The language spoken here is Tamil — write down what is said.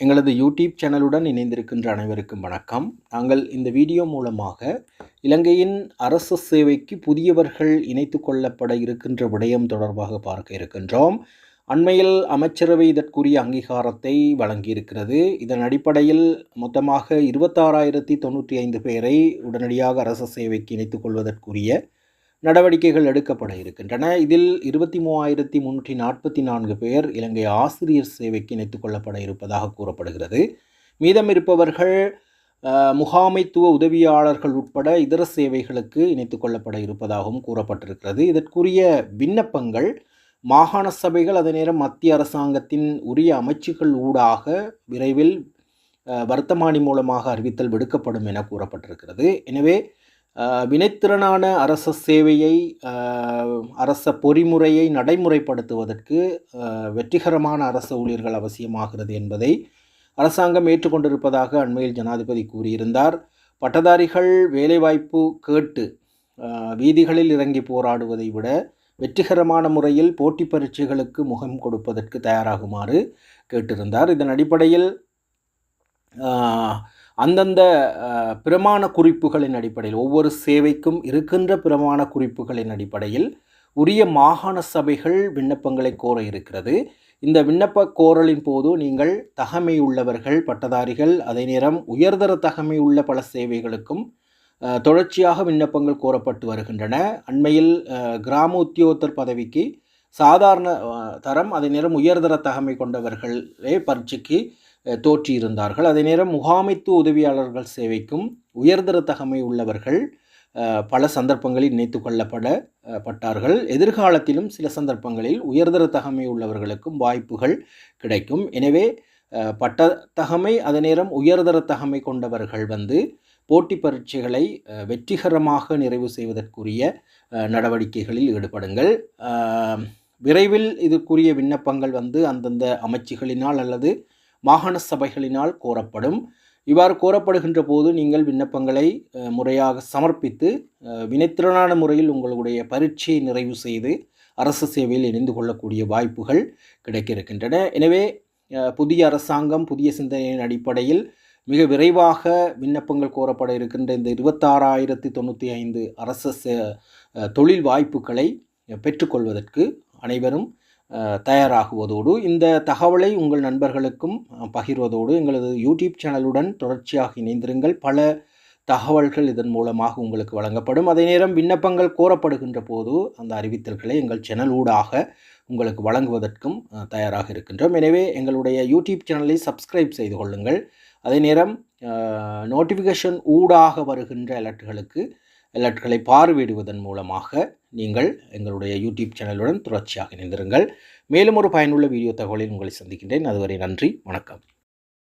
எங்களது யூடியூப் சேனலுடன் இணைந்திருக்கின்ற அனைவருக்கும் வணக்கம். நாங்கள் இந்த வீடியோ மூலமாக இலங்கையின் அரசு சேவைக்கு புதியவர்கள் இணைத்து கொள்ளப்பட இருக்கின்ற விடயம் தொடர்பாக பார்க்க இருக்கின்றோம். அண்மையில் அமைச்சரவை இதற்குரிய அங்கீகாரத்தை வழங்கியிருக்கிறது. இதன் அடிப்படையில் மொத்தமாக இருபத்தாறாயிரத்தி தொண்ணூற்றி ஐந்து பேரை உடனடியாக அரசு சேவைக்கு இணைத்துக் கொள்வதற்குரிய நடவடிக்கைகள் எடுக்கப்பட இருக்கின்றன. இதில் இருபத்தி மூவாயிரத்தி முன்னூற்றி நாற்பத்தி நான்கு பேர் இலங்கை ஆசிரியர் சேவைக்கு இணைத்துக் கொள்ளப்பட இருப்பதாக கூறப்படுகிறது. மீதம் இருப்பவர்கள் முகாமைத்துவ உதவியாளர்கள் உட்பட இதர சேவைகளுக்கு இணைத்துக் கொள்ளப்பட இருப்பதாகவும் கூறப்பட்டிருக்கிறது. இதற்குரிய விண்ணப்பங்கள் மாகாண சபைகள் அதே நேரம் மத்திய அரசாங்கத்தின் உரிய அமைச்சுகள் ஊடாக விரைவில் வர்த்தமானி மூலமாக அறிவித்தல் விடுக்கப்படும் என கூறப்பட்டிருக்கிறது. எனவே வினைத்திறனான அரச சேவையை அரச பொறிமுறையை நடைமுறைப்படுத்துவதற்கு வெற்றிகரமான அரச ஊழியர்கள் அவசியமாகிறது என்பதை அரசாங்கம் ஏற்றுக்கொண்டிருப்பதாக அண்மையில் ஜனாதிபதி கூறியிருந்தார். பட்டதாரிகள் வேலைவாய்ப்பு கேட்டு வீதிகளில் இறங்கி போராடுவதை விட வெற்றிகரமான முறையில் போட்டி பரீட்சைகளுக்கு முகம் கொடுப்பதற்கு தயாராகுமாறு கேட்டிருந்தார். இதன் அடிப்படையில் அந்தந்த பிரமாண குறிப்புகளின் அடிப்படையில் ஒவ்வொரு சேவைக்கும் இருக்கின்ற பிரமாண குறிப்புகளின் அடிப்படையில் உரிய மாகாண சபைகள் விண்ணப்பங்களை கோர இருக்கிறது. இந்த விண்ணப்ப கோரலின் போது நீங்கள் தகமை உள்ளவர்கள் பட்டதாரிகள் அதே நேரம் உயர்தர தகமை உள்ள பல சேவைகளுக்கும் தொடர்ச்சியாக விண்ணப்பங்கள் கோரப்பட்டு வருகின்றன. அண்மையில் கிராம உத்தியோகத்தர் பதவிக்கு சாதாரண தரம் அதே நேரம் உயர்தர தகமை கொண்டவர்களே பரீட்சைக்கு தோற்றியிருந்தார்கள். அதே நேரம் முகாமைத்துவ உதவியாளர்கள் சேவைக்கும் உயர்தர தகமை உள்ளவர்கள் பல சந்தர்ப்பங்களில் இணைத்து கொள்ளப்பட பட்டார்கள். எதிர்காலத்திலும் சில சந்தர்ப்பங்களில் உயர்தர தகமை உள்ளவர்களுக்கும் வாய்ப்புகள் கிடைக்கும். எனவே பட்ட தகமை அதே நேரம் உயர்தர தகமை கொண்டவர்கள் வந்து போட்டி பரீட்சைகளை வெற்றிகரமாக நிறைவு செய்வதற்குரிய நடவடிக்கைகளில் ஈடுபடுங்கள். விரைவில் இதுக்குரிய விண்ணப்பங்கள் வந்து அந்தந்த அமைச்சுகளினால் அல்லது மாகாண சபைகளினால் கோரப்படும். இவ்வாறு கோரப்படுகின்ற போது நீங்கள் விண்ணப்பங்களை முறையாக சமர்ப்பித்து வினைத்திறனான முறையில் உங்களுடைய பரீட்சையை நிறைவு செய்து அரசு சேவையில் இணைந்து கொள்ளக்கூடிய வாய்ப்புகள் கிடைக்க இருக்கின்றன எனவே புதிய அரசாங்கம் புதிய சிந்தனையின் அடிப்படையில் மிக விரைவாக விண்ணப்பங்கள் கோரப்பட இருக்கின்ற இந்த இருபத்தாறாயிரத்தி தொண்ணூற்றி ஐந்து அரசு சே- தொழில் வாய்ப்புகளை பெற்றுக்கொள்வதற்கு அனைவரும் தயாராகுவதோடு இந்த தகவலை உங்கள் நண்பர்களுக்கும் பகிர்வதோடு எங்களது யூடியூப் சேனலுடன் தொடர்ச்சியாக இணைந்திருங்கள். பல தகவல்கள் இதன் மூலமாக உங்களுக்கு வழங்கப்படும். அதே நேரம் விண்ணப்பங்கள் கோரப்படுகின்ற போது அந்த அறிவித்தல்களை எங்கள் சேனல் ஊடாக உங்களுக்கு வழங்குவதற்கும் தயாராக இருக்கின்றோம். எனவே எங்களுடைய யூடியூப் சேனலை சப்ஸ்கிரைப் செய்து கொள்ளுங்கள். அதே நேரம் நோட்டிஃபிகேஷன் ஊடாக வருகின்ற அலர்ட்டுகளுக்கு அலர்ட்களை பார்வையிடுவதன் மூலமாக நீங்கள் எங்களுடைய யூடியூப் சேனலுடன் தொடர்ச்சியாக இணைந்திருங்கள். மேலும் ஒரு பயனுள்ள வீடியோ தகவலில் உங்களை சந்திக்கின்றேன். அதுவரை நன்றி. வணக்கம்.